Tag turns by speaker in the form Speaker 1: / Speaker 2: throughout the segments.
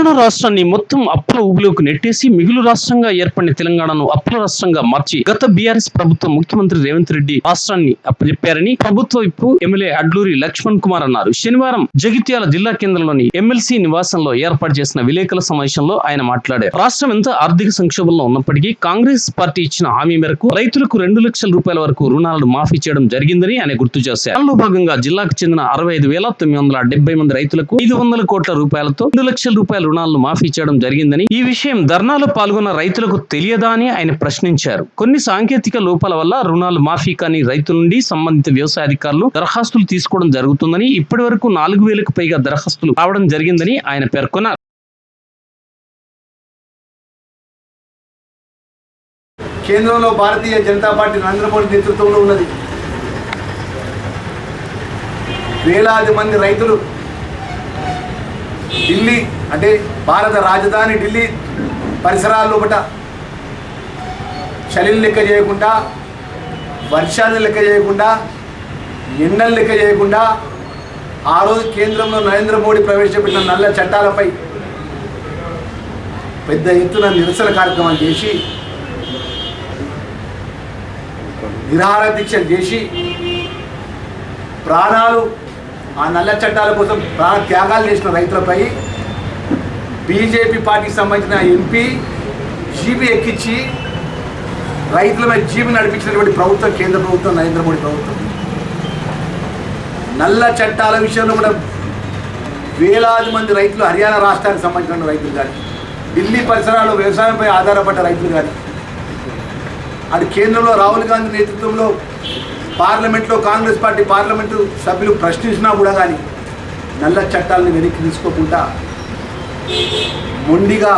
Speaker 1: తెలంగాణ రాష్ట్రాన్ని మొత్తం అప్పుల ఊబిలోకి నెట్టేసి మిగులు రాష్ట్రంగా ఏర్పడిన తెలంగాణను అప్పుల రాష్ట్రంగా మార్చి గత బీఆర్ఎస్ ప్రభుత్వం ముఖ్యమంత్రి రేవంత్ రెడ్డి రాష్ట్రాన్ని అప్పచెప్పారని ప్రభుత్వ విప్పు ఎమ్మెల్యే అడ్లూరి లక్ష్మణ్ కుమార్ అన్నారు. శనివారం జగిత్యాల జిల్లా కేంద్రంలోని ఎమ్మెల్సీ నివాసంలో ఏర్పాటు చేసిన విలేకరుల సమావేశంలో ఆయన మాట్లాడారు. రాష్ట్రం ఎంత ఆర్థిక సంక్షోభంలో ఉన్నప్పటికీ కాంగ్రెస్ పార్టీ ఇచ్చిన హామీ మేరకు రైతులకు రెండు లక్షల రూపాయల వరకు రుణాలను మాఫీ చేయడం జరిగిందని ఆయన గుర్తు చేశారు. అందులో భాగంగా జిల్లాకు చెందిన అరవై ఐదు వేల తొమ్మిది వందల డెబ్బై మంది రైతులకు ఐదు వందల కోట్ల రూపాయలతో రెండు లక్షల రూపాయల రుణాలను మాఫీ చేయడం జరిగిందని ఈ విషయం ధర్నాలో పాల్గొన్న రైతులకు తెలియదా అని ఆయన ప్రశ్నించారు. కొన్ని సాంకేతిక లోపాల వల్ల రుణాలు మాఫీ కాని రైతుల నుండి సంబంధిత వ్యవసాయ అధికారులు దరఖాస్తులు తీసుకోవడం జరుగుతుందని ఇప్పటి వరకు నాలుగు వేలకు పైగా దరఖాస్తులు రావడం జరిగిందని ఆయన పేర్కొన్నారు.
Speaker 2: కేంద్రంలో భారతీయ జనతా పార్టీ నరేంద్ర మోడీ నేతృత్వంలో ఉన్నది. వేలాది మంది రైతులు ఢిల్లీ అంటే భారత రాజధాని ఢిల్లీ పరిసరాల లోపట చలిని లెక్క చేయకుండా వర్షాన్ని లెక్క చేయకుండా ఎండలు లెక్క చేయకుండా ఆ రోజు కేంద్రంలో నరేంద్ర మోడీ ప్రవేశపెట్టిన నల్ల చట్టాలపై పెద్ద ఎత్తున నిరసన కార్యక్రమం చేసి నిరాహార దీక్షలు చేసి ప్రాణాలు ఆ నల్ల చట్టాల కోసం బాగా త్యాగాలు చేసిన రైతులపై బీజేపీ పార్టీకి సంబంధించిన ఎంపీ జీబీ ఎక్కించి రైతుల మీద జీబీ నడిపించినటువంటి ప్రభుత్వం కేంద్ర ప్రభుత్వం నరేంద్ర మోడీ ప్రభుత్వం. నల్ల చట్టాల విషయంలో కూడా వేలాది మంది రైతులు హర్యానా రాష్ట్రానికి సంబంధించిన రైతులు కానీ ఢిల్లీ పరిసరాల్లో వ్యవసాయంపై ఆధారపడ్డ రైతులు కానీ అటు కేంద్రంలో రాహుల్ గాంధీ నేతృత్వంలో పార్లమెంట్లో కాంగ్రెస్ పార్టీ పార్లమెంటు సభ్యులు ప్రశ్నించినా కూడా కానీ నల్ల చట్టాలను వెనక్కి తీసుకోకుండా మొండిగా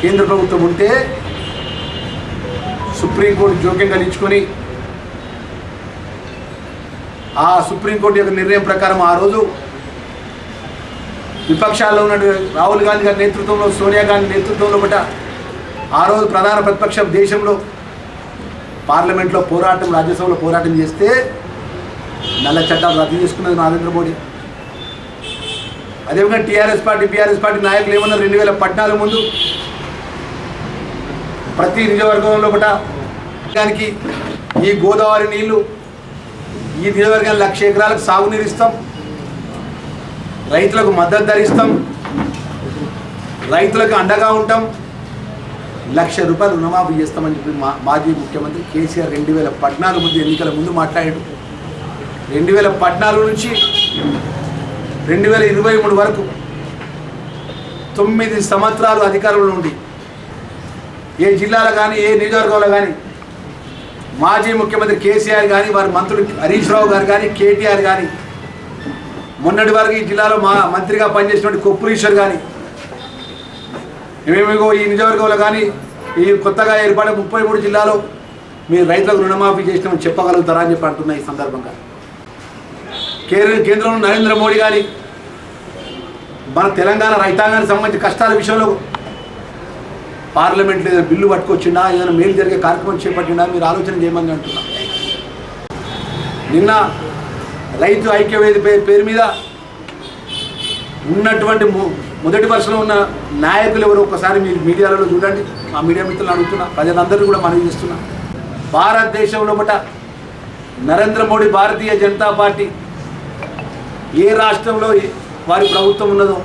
Speaker 2: కేంద్ర ప్రభుత్వం ఉంటే సుప్రీంకోర్టు జోక్యం కలిగించుకొని ఆ సుప్రీంకోర్టు యొక్క నిర్ణయం ప్రకారం ఆ రోజు విపక్షాల్లో ఉన్న రాహుల్ గాంధీ గారి నేతృత్వంలో సోనియా గాంధీ నేతృత్వంలో ఒకట ఆ రోజు ప్రధాన ప్రతిపక్షం దేశంలో పార్లమెంట్లో పోరాటం రాజ్యసభలో పోరాటం చేస్తే నల్ల చట్టాలు రద్దు చేసుకున్నది నరేంద్ర మోడీ. అదేవిధంగా టీఆర్ఎస్ పార్టీ బీఆర్ఎస్ పార్టీ నాయకులు ఏమన్నారు రెండు వేల పద్నాలుగు ముందు ప్రతి నియోజకవర్గంలో కూడా దానికి ఈ గోదావరి నీళ్ళు ఈ నియోజకవర్గం లక్ష ఎకరాలకు సాగునీరు ఇస్తాం. రైతులకు మద్దతు ధర ఇస్తాం రైతులకు అండగా ఉంటాం. లక్ష రూపాయలు రుణమాఫీ చేస్తామని చెప్పి మా మాజీ ముఖ్యమంత్రి కేసీఆర్ రెండు వేల పద్నాలుగు ముందు ఎన్నికల ముందు మాట్లాడాడు. రెండు వేల పద్నాలుగు నుంచి రెండు వేల ఇరవై మూడు వరకు తొమ్మిది సంవత్సరాలు అధికారంలో ఉండి ఏ జిల్లాలో కానీ ఏ నియోజకవర్గంలో కానీ మాజీ ముఖ్యమంత్రి కేసీఆర్ కానీ వారి మంత్రులు హరీష్ రావు గారు కానీ కేటీఆర్ కానీ మొన్నటి వరకు ఈ జిల్లాలో మా మంత్రిగా పనిచేసినటువంటి కొప్పులీశ్వర్ కానీ మేమేమో ఈ నియోజకవర్గంలో కానీ ఈ కొత్తగా ఏర్పడే ముప్పై మూడు జిల్లాలో మీరు రైతులకు రుణమాఫీ చేసినామని చెప్పగలుగుతారా అని చెప్పి అంటున్నా ఈ సందర్భంగా. కేంద్రంలో నరేంద్ర మోడీ గారి మన తెలంగాణ రైతాంగానికి సంబంధించిన కష్టాల విషయంలో పార్లమెంట్లో ఏదైనా బిల్లు పట్టుకొచ్చిండా ఏదైనా మేలు జరిగే కార్యక్రమం చేపట్టిండా మీరు ఆలోచన చేయమని అంటున్నా. నిన్న రైతు ఐక్యవేది పేరు మీద ఉన్నటువంటి మొదటి వరుసలో ఉన్న నాయకులు ఎవరు? ఒకసారి మీరు మీడియాలలో చూడండి. మా మీడియా మిత్రులు అడుగుతున్నా. ప్రజలందరూ కూడా మనవి చేస్తున్నా. భారతదేశంలో బట నరేంద్ర మోడీ భారతీయ జనతా పార్టీ ఏ రాష్ట్రంలో వారి ప్రభుత్వం ఉన్నదో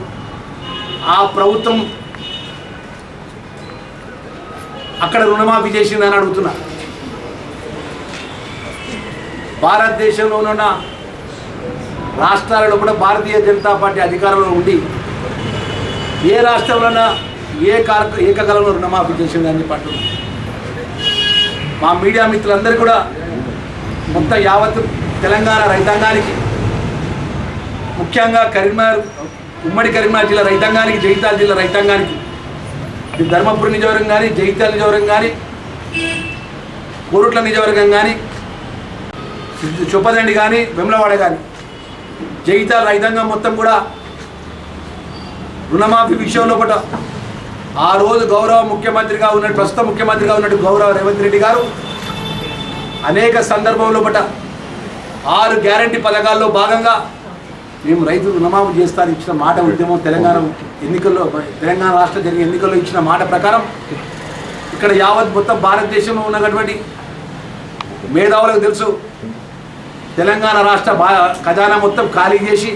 Speaker 2: ఆ ప్రభుత్వం అక్కడ రుణమాఫీ చేసిందని అడుగుతున్నా. భారతదేశంలో ఉన్న రాష్ట్రాలలో కూడా భారతీయ జనతా పార్టీ అధికారంలో ఉండి ఏ రాష్ట్రంలోనా ఏ కార్య ఏకకాలంలో రుణమాఫీ చేసిందని చెప్పి అంటున్నాం మా మీడియా మిత్రులందరూ కూడా మొత్తం యావత్ తెలంగాణ రైతాంగానికి ముఖ్యంగా కరీంనగర్ ఉమ్మడి కరీంనగర్ జిల్లా రైతాంగానికి జగిత్యాల జిల్లా రైతాంగానికి ధర్మపురి నియోజకవర్గం కానీ జగిత్యాల నియోజకవర్గం కానీ కోరుట్ల నియోజకవర్గం కానీ చొప్పదండి కానీ వెమ్లవాడ కానీ జగిత్యాల రైతాంగం మొత్తం కూడా రుణమాఫీ విషయంలో పట ఆ రోజు గౌరవ ముఖ్యమంత్రిగా ఉన్న ప్రస్తుత ముఖ్యమంత్రిగా ఉన్నట్టు గౌరవ రేవంత్ రెడ్డి గారు అనేక సందర్భంలో పట ఆరు గ్యారంటీ పథకాల్లో భాగంగా మేము రైతు రుణమాఫీ చేస్తాను ఇచ్చిన మాట ఉద్యమం తెలంగాణ ఎన్నికల్లో తెలంగాణ రాష్ట్ర జరిగే ఎన్నికల్లో ఇచ్చిన మాట ప్రకారం ఇక్కడ యావత్ మొత్తం భారతదేశంలో ఉన్నటువంటి మేధావులకు తెలుసు తెలంగాణ రాష్ట్ర బా ఖజానా మొత్తం ఖాళీ చేసి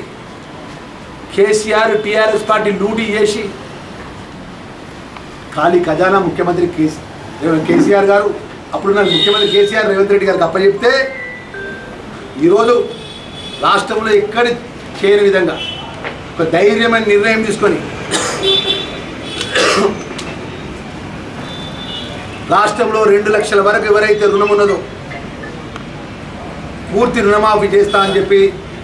Speaker 2: కేసీఆర్ టీఆర్ఎస్ పార్టీ లూటీ చేసి ఖాళీ ఖజానా ముఖ్యమంత్రి కేసీ కేసీఆర్ గారు అప్పుడున్న ముఖ్యమంత్రి కేసీఆర్ రేవంత్ రెడ్డి గారికి అప్పచెప్తే ఈరోజు రాష్ట్రంలో ఎక్కడి చేయని విధంగా ఒక ధైర్యమైన నిర్ణయం తీసుకొని రాష్ట్రంలో రెండు లక్షల వరకు ఎవరైతే రుణం ఉన్నదో పూర్తి రుణమాఫీ చేస్తా అని చెప్పి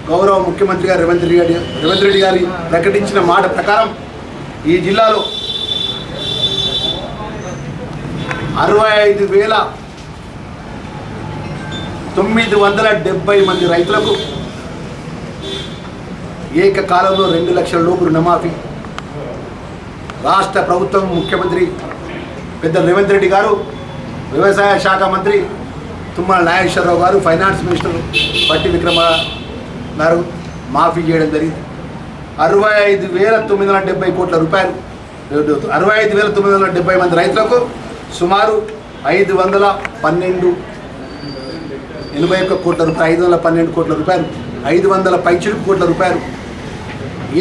Speaker 2: గౌరవ ముఖ్యమంత్రి గారు రేవంత్ రెడ్డి గారి రేవంత్ రెడ్డి గారి ప్రకటించిన మాట ప్రకారం ఈ జిల్లాలో అరవై ఐదు వేల తొమ్మిది వందల డెబ్బై మంది రైతులకు ఏకకాలంలో రెండు లక్షల లోపు రుణమాఫీ. రాష్ట్ర ప్రభుత్వం ముఖ్యమంత్రి పెద్ద రేవంత్ రెడ్డి గారు వ్యవసాయ శాఖ మంత్రి తుమ్మల నాగేశ్వరరావు గారు ఫైనాన్స్ మినిస్టర్ పట్టి విక్రమ గారు మాఫీ చేయడం జరిగింది. అరవై ఐదు వేల తొమ్మిది వందల డెబ్బై కోట్ల రూపాయలు అరవై ఐదు వేల తొమ్మిది వందల డెబ్బై మంది రైతులకు సుమారు ఐదు వందల పన్నెండు ఎనభై ఒక్క కోట్ల రూపాయలు ఐదు వందల పన్నెండు కోట్ల రూపాయలు ఐదు వందల పైచిలుకు కోట్ల రూపాయలు.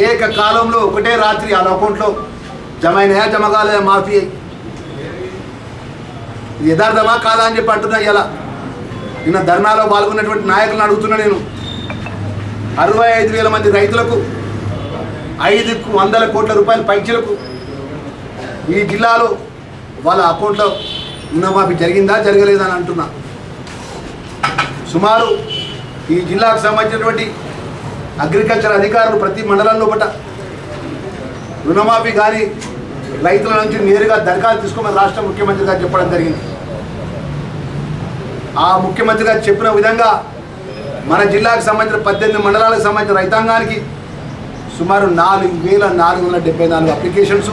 Speaker 2: ఏకకాలంలో ఒకటే రాత్రి ఆ అకౌంట్లో జమ అయినాయా జమ కాలేదా మాఫీ? ఇది యథార్థమా కాదా అని చెప్పి అంటున్నా ఇలా నిన్న ధర్నాలో పాల్గొన్నటువంటి నాయకులను అడుగుతున్నా నేను. అరవై ఐదు వేల మంది రైతులకు ఐదు వందల కోట్ల రూపాయల పైచలకు ఈ జిల్లాలో వాళ్ళ అకౌంట్లో రుణమాఫీ జరిగిందా జరగలేదా అని అంటున్నా. సుమారు ఈ జిల్లాకు సంబంధించినటువంటి అగ్రికల్చర్ అధికారులు ప్రతి మండలంలో బట్ట రుణమాఫీ కానీ రైతుల నుంచి నేరుగా దరఖాస్తు తీసుకోమని రాష్ట్ర ముఖ్యమంత్రి గారు చెప్పడం జరిగింది. ఆ ముఖ్యమంత్రి గారు చెప్పిన విధంగా మన జిల్లాకు సంబంధించిన పద్దెనిమిది మండలాలకు సంబంధించిన రైతాంగానికి సుమారు నాలుగు వేల నాలుగు వందల డెబ్బై నాలుగు అప్లికేషన్స్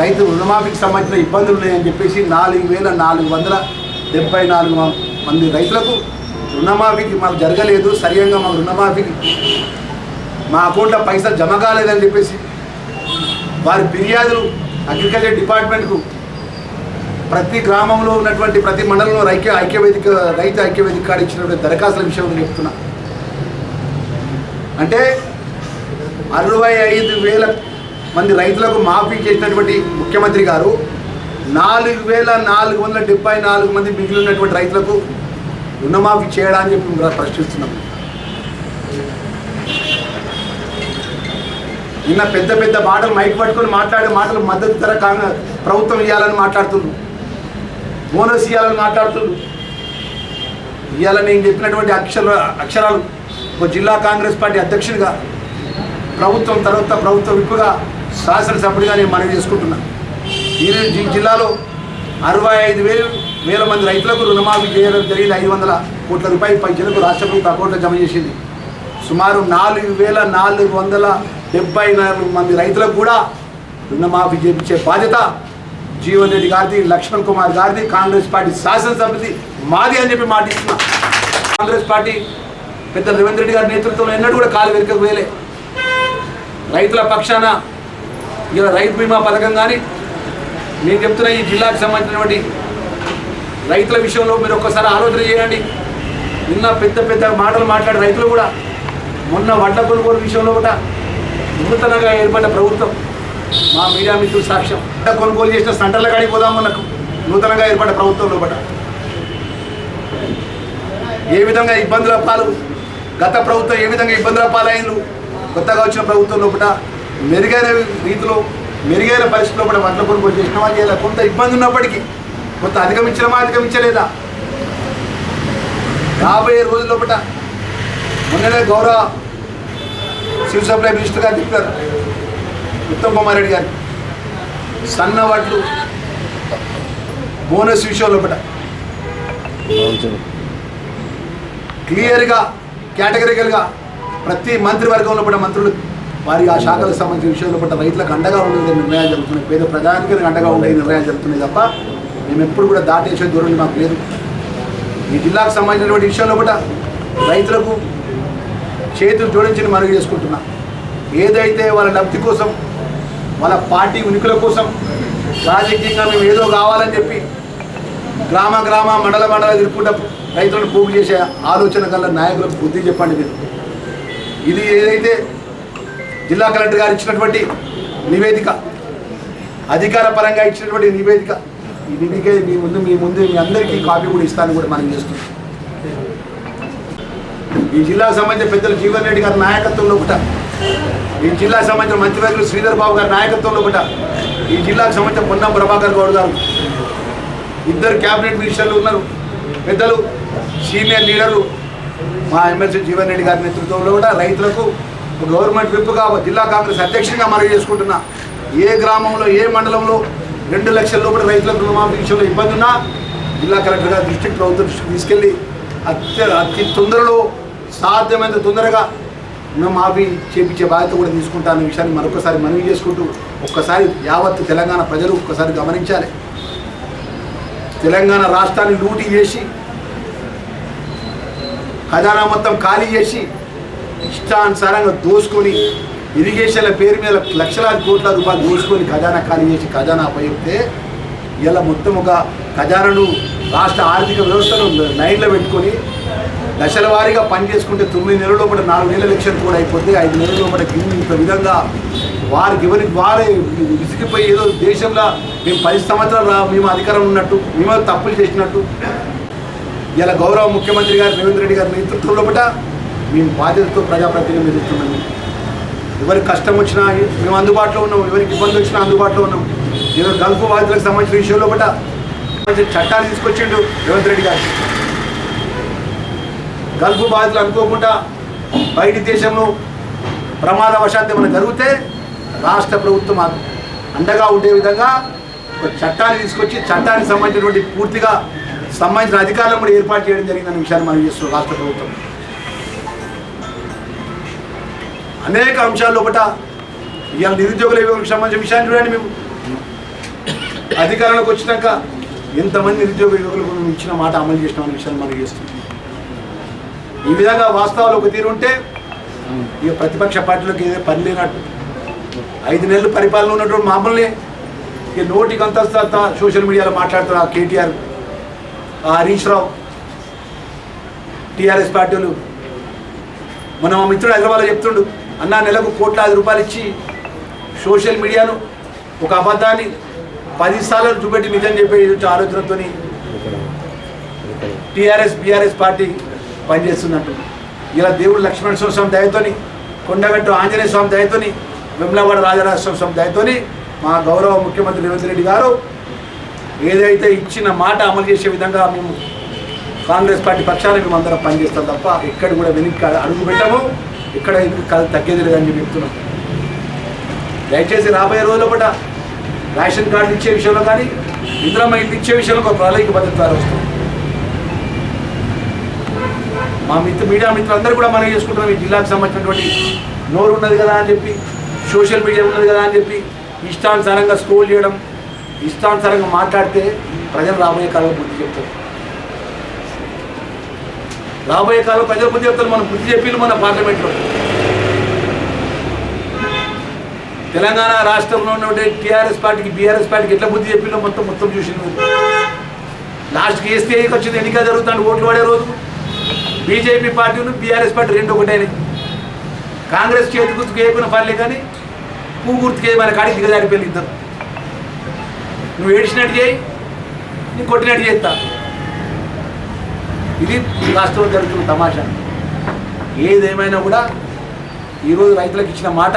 Speaker 2: రైతు రుణమాఫీకి సంబంధించిన ఇబ్బందులు ఉన్నాయని చెప్పేసి నాలుగు వేల నాలుగు వందల డెబ్బై నాలుగు మంది రైతులకు రుణమాఫీకి మాకు జరగలేదు సరియంగా మాకు రుణమాఫీకి మా అకౌంట్లో పైసలు జమ కాలేదని చెప్పేసి వారి ఫిర్యాదులు అగ్రికల్చర్ డిపార్ట్మెంట్కు ప్రతి గ్రామంలో ఉన్నటువంటి ప్రతి మండలంలో ఐక్య ఐక్యవేదిక రైతు ఐక్యవేదిక కార్డు ఇచ్చినటువంటి దరఖాస్తుల విషయంలో చెప్తున్నా. అంటే అరవై ఐదు వేల మంది రైతులకు మాఫీ చేసినటువంటి ముఖ్యమంత్రి గారు నాలుగు వేల నాలుగు వందల డెబ్బై నాలుగు మంది మిగిలినటువంటి రైతులకు రుణమాఫీ చేయడాన్ని చెప్పి మేము ప్రశ్నిస్తున్నాం. నిన్న పెద్ద పెద్ద మాటలు మైక్ పట్టుకొని మాట్లాడే మాటలు మద్దతు ధర కాంగ్రెస్ ప్రభుత్వం ఇవ్వాలని మాట్లాడుతున్నారు. బోనస్ ఇవ్వాలని మాట్లాడుతుంది ఇవాళ నేను చెప్పినటువంటి అక్షర అక్షరాలు ఒక జిల్లా కాంగ్రెస్ పార్టీ అధ్యక్షుడిగా ప్రభుత్వం తర్వాత ప్రభుత్వ విప్పుగా శాసనసభ్యుడిగా నేను మనవి చేసుకుంటున్నా. ఈ ఈ జిల్లాలో అరవై ఐదు వేలు వేల మంది రైతులకు రుణమాఫీ చేయడం జరిగింది. ఐదు వందల కోట్ల రూపాయలు పైచలకు రాష్ట్ర ప్రభుత్వ అకౌంట్లో జమ చేసింది. సుమారు నాలుగు వేల నాలుగు వందల డెబ్బై నాలుగు మంది రైతులకు కూడా రుణమాఫీ చేయించే బాధ్యత జీవన్ రెడ్డి గారిది లక్ష్మణ్ కుమార్ గారిది కాంగ్రెస్ పార్టీ శాసనసభ్యుది మాది అని చెప్పి మాటిస్తున్నా. కాంగ్రెస్ పార్టీ పెద్ద రేవంత్ రెడ్డి గారి నేతృత్వంలో ఎన్నడూ కూడా కాలు వెనుకకు వేయలే. రైతుల పక్షాన ఇలా రైతు బీమా పథకం కానీ నేను చెప్తున్న ఈ జిల్లాకు సంబంధించినటువంటి రైతుల విషయంలో మీరు ఒక్కసారి ఆలోచన చేయండి. నిన్న పెద్ద పెద్ద మాటలు మాట్లాడే రైతులు కూడా మొన్న వడ్ల కొనుగోలు విషయంలో కూడా నూతనంగా ఏర్పడిన ప్రభుత్వం. మా మీడియా మిత్రులు సాక్ష్యం. వడ్ల కొనుగోలు చేసిన సెంటర్ల కాడికి పోదాం మనకు నూతనంగా ఏర్పడ్డ ప్రభుత్వంలో కూడా ఏ విధంగా ఇబ్బందుల పాలు గత ప్రభుత్వం ఏ విధంగా ఇబ్బందుల పాలైంది కొత్తగా వచ్చిన ప్రభుత్వం లోపల మెరుగైన రీతిలో మెరుగైన పరిస్థితి లోపల వడ్ల కొనుగోలు చేసినామా వాళ్ళు కొంత ఇబ్బంది ఉన్నప్పటికీ కొంత అధిగమించడమా అధిగమించలేదా రాబోయే రోజుల లోపల మొన్ననే గౌరవ సివిల్ సప్లై మినిస్టర్ గారు చెప్పారు. ఉత్తమ్ కుమార్ రెడ్డి గారు. సన్న వడ్లు. బోనస్ విషయంలో లోపల. క్లియర్గా కేటగిరికల్గా ప్రతి మంత్రివర్గంలో కూడా మంత్రులు వారి ఆ శాఖలకు సంబంధించిన విషయంలో పట్ల రైతులకు అండగా ఉండే నిర్ణయాలు జరుగుతున్నాయి. పేద ప్రజానికి అండగా ఉండే నిర్ణయాలు జరుగుతున్నాయి తప్ప మేము ఎప్పుడు కూడా దాటేసే దూరం మాకు లేదు. ఈ జిల్లాకు సంబంధించినటువంటి విషయంలో కూడా రైతులకు చేతులు జోడించి మనవి చేసుకుంటున్నా. ఏదైతే వాళ్ళ లబ్ధి కోసం మన పార్టీ ఉనికిల కోసం రాజకీయంగా మేము ఏదో కావాలని చెప్పి గ్రామ గ్రామ మండల మండల తిరుగుకుంటా రైతులను పోగు చేసే ఆలోచన గల నాయకులకు బుద్ధి చెప్పండి మీరు. ఇది ఏదైతే జిల్లా కలెక్టర్ గారు ఇచ్చినటువంటి నివేదిక అధికార పరంగా ఇచ్చినటువంటి నివేదిక ఈ నివేదిక మీ ముందు మీ ముందు మీ అందరికీ కాపీ కూడా ఇస్తాను కూడా మనం చేస్తున్నాం. ఈ జిల్లాకు సంబంధించిన పెద్దలు జీవన్ రెడ్డి గారి నాయకత్వంలో కూడా ఈ జిల్లాకు సంబంధించిన మంత్రివర్యులు శ్రీధర్ బాబు గారి నాయకత్వంలో కూడా ఈ జిల్లాకు సంబంధించిన పొన్నం ప్రభాకర్ గౌడ్ గారు ఇద్దరు క్యాబినెట్ మినిస్టర్లు ఉన్నారు. పెద్దలు సీనియర్ లీడర్లు మా ఎమ్మెల్సీ జీవన్ రెడ్డి గారి నేతృత్వంలో కూడా రైతులకు ఒక గవర్నమెంట్ విప్పుగా జిల్లా కాంగ్రెస్ అధ్యక్షునిగా మనవి చేసుకుంటున్నా. ఏ గ్రామంలో ఏ మండలంలో రెండు లక్షల లోపల రైతులకు రుణమాఫీ విషయంలో ఇబ్బంది ఉన్నా జిల్లా కలెక్టర్ గారు దృష్టికి ప్రభుత్వం దృష్టికి తీసుకెళ్ళి అత్య అతి తొందరలో సాధ్యమైనంత తొందరగా రుణమాఫీ చేపించే బాధ్యత కూడా తీసుకుంటానన్న విషయాన్ని మరొకసారి మనవి చేసుకుంటూ ఒక్కసారి యావత్ తెలంగాణ ప్రజలు ఒక్కసారి గమనించాలి. తెలంగాణ రాష్ట్రాన్ని లూటీ చేసి ఖజానా మొత్తం ఖాళీ చేసి ఇష్టానుసారంగా దోసుకొని ఇరిగేషన్ల పేరు మీద లక్షలాది కోట్ల రూపాయలు దోసుకొని ఖజానా ఖాళీ చేసి ఖజానా అప్పచెప్తే ఇలా మొత్తం ఒక ఖజానాను రాష్ట్ర ఆర్థిక వ్యవస్థను లైన్లో పెట్టుకొని దశల వారీగా పనిచేసుకుంటే తొమ్మిది నెలల లోపల నాలుగు నెలల ఎలక్షన్ కూడా అయిపోతే ఐదు నెలల లోపల గిన్ని ఇంత విధంగా వారికి ఎవరికి వారే విసిగిపోయి ఏదో దేశంలో మేము పది సంవత్సరాలు మేము అధికారం ఉన్నట్టు మేము తప్పులు చేసినట్టు. ఇలా గౌరవ ముఖ్యమంత్రి గారు రేవంత్ రెడ్డి గారి నేతృత్వంలో లోపల మేము బాధ్యతతో ప్రజాప్రతినిధులు ఎదుర్కొన్నాము ఎవరికి కష్టం వచ్చినా మేము అందుబాటులో ఉన్నాం ఎవరికి ఇబ్బంది వచ్చినా అందుబాటులో ఉన్నాం. ఏదో గల్ఫ్ బాధితులకు సంబంధించిన విషయంలో కూడా చట్టాలు తీసుకొచ్చిండు రేవంత్ రెడ్డి గారు. గల్ఫ్ బాధితులు అనుకోకుండా బయటి దేశంలో ప్రమాదవశాత్తు ఏమైనా జరిగితే రాష్ట్ర ప్రభుత్వం అండగా ఉండే విధంగా ఒక చట్టాన్ని తీసుకొచ్చి చట్టానికి సంబంధించినటువంటి పూర్తిగా సంబంధించిన అధికారులను కూడా ఏర్పాటు చేయడం జరిగిందనే విషయాన్ని మనం చేస్తున్నాం రాష్ట్ర ప్రభుత్వం. అనేక అంశాల్లో ఒకట ఇవాళ నిరుద్యోగుల యువకులకు సంబంధించిన విషయాన్ని చూడండి మేము. అధికారంలోకి వచ్చినాక ఎంతమంది నిరుద్యోగ యువకులకు మేము ఇచ్చిన మాట అమలు చేసిన విషయాన్ని మనం చేస్తున్నాం. ఈ విధంగా వాస్తవాలు ఒక తీరు ఉంటే ఇక ప్రతిపక్ష పార్టీలకు ఏదో పని లేనట్టు. ఐదు నెలలు పరిపాలన ఉన్నటువంటి మామూలునే. ఇక నోటికి అంత సోషల్ మీడియాలో మాట్లాడుతారు ఆ కేటీఆర్ ఆ హరీష్ రావు టీఆర్ఎస్ పార్టీలు. మన మా మిత్రుడు హైదరాబాద్లో చెప్తుండు అన్న నెలకు కోట్లాది రూపాయలు ఇచ్చి సోషల్ మీడియాను ఒక అబద్ధాన్ని పదిసార్లు చూపెట్టి నిజం చెప్పే ఆలోచనతో టీఆర్ఎస్ బీఆర్ఎస్ పార్టీ పనిచేస్తున్నట్టు. ఇలా దేవుడు లక్ష్మణ స్వామి దయతోని కొండగట్టు ఆంజనేయ స్వామి దయతోని విమలవాడ రాజరాజేశ్వర స్వామి దయతోని మా గౌరవ ముఖ్యమంత్రి రేవంత్ రెడ్డి గారు ఏదైతే ఇచ్చిన మాట అమలు చేసే విధంగా మేము కాంగ్రెస్ పార్టీ పక్షాన మేము అందరం పనిచేస్తాం తప్ప ఎక్కడ కూడా వెనక్కి అడుగు పెట్టాము. ఇక్కడ ఎందుకు కథ తగ్గేది లేదని చెప్పి చెప్తున్నాం. దయచేసి రాబోయే రోజుల్లో కూడా రేషన్ కార్డు ఇచ్చే విషయంలో కానీ ఇంద్రమ్మ ఇల్లు ఇచ్చే విషయంలో ఒక ప్రణాళిక భద్రత వస్తుంది. మా మిత్రు మీడియా మిత్రులందరూ కూడా మనం చేసుకుంటున్నాం. ఈ జిల్లాకు సంబంధించినటువంటి నోరు ఉన్నది కదా అని చెప్పి సోషల్ మీడియా ఉన్నది కదా అని చెప్పి ఇష్టానుసారంగా స్క్రోల్ చేయడం ఇష్టానుసారంగా మాట్లాడితే ప్రజలు రాబోయే కాలంలో బుద్ధి చెప్తారు. రాబోయే కాలం ప్రజలు బుద్ధి చెప్తారు. మనం బుద్ధి చెప్పి మన పార్లమెంట్లో. తెలంగాణ రాష్ట్రంలో ఉన్నటువంటి టీఆర్ఎస్ పార్టీకి బీఆర్ఎస్ పార్టీకి ఎట్లా బుద్ధి చెప్పిందో మొత్తం మొత్తం చూసింది లాస్ట్కి వేస్తే వచ్చింది ఎన్నిక జరుగుతుంది ఓట్లు పడే రోజు. బీజేపీ పార్టీను బీఆర్ఎస్ పార్టీ రెండు ఒకటేనే కాంగ్రెస్ చేతి గుర్తుకు వేయకుండా పర్లే కానీ పువ్వు గుర్తుకు వేయ మన కాడికి దిగజారిపోయింది ఇద్దరు. నువ్వు ఏడిచినట్టు చేయి నీ కొట్టినట్టు చేస్తా. ఇది రాష్ట్రంలో జరుగుతున్న తమాషా. ఏదేమైనా కూడా ఈరోజు రైతులకు ఇచ్చిన మాట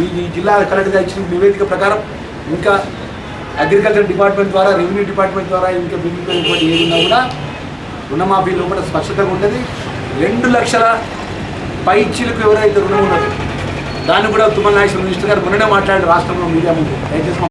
Speaker 2: ఈ ఈ జిల్లా కలెక్టర్గా ఇచ్చిన నివేదిక ప్రకారం ఇంకా అగ్రికల్చర్ డిపార్ట్మెంట్ ద్వారా రెవెన్యూ డిపార్ట్మెంట్ ద్వారా ఇంకా బిల్లు ఏది ఉన్నా కూడా రుణమాఫీ కూడా స్పష్టతగా ఉంటుంది. రెండు లక్షల పైచీలకు ఎవరైతే రుణం ఉన్నది దాన్ని కూడా తుమ్మల నాగేశ్వర మినిస్టర్ గారు మొన్ననే మాట్లాడారు రాష్ట్రంలో మీడియా ముందు. దయచేసి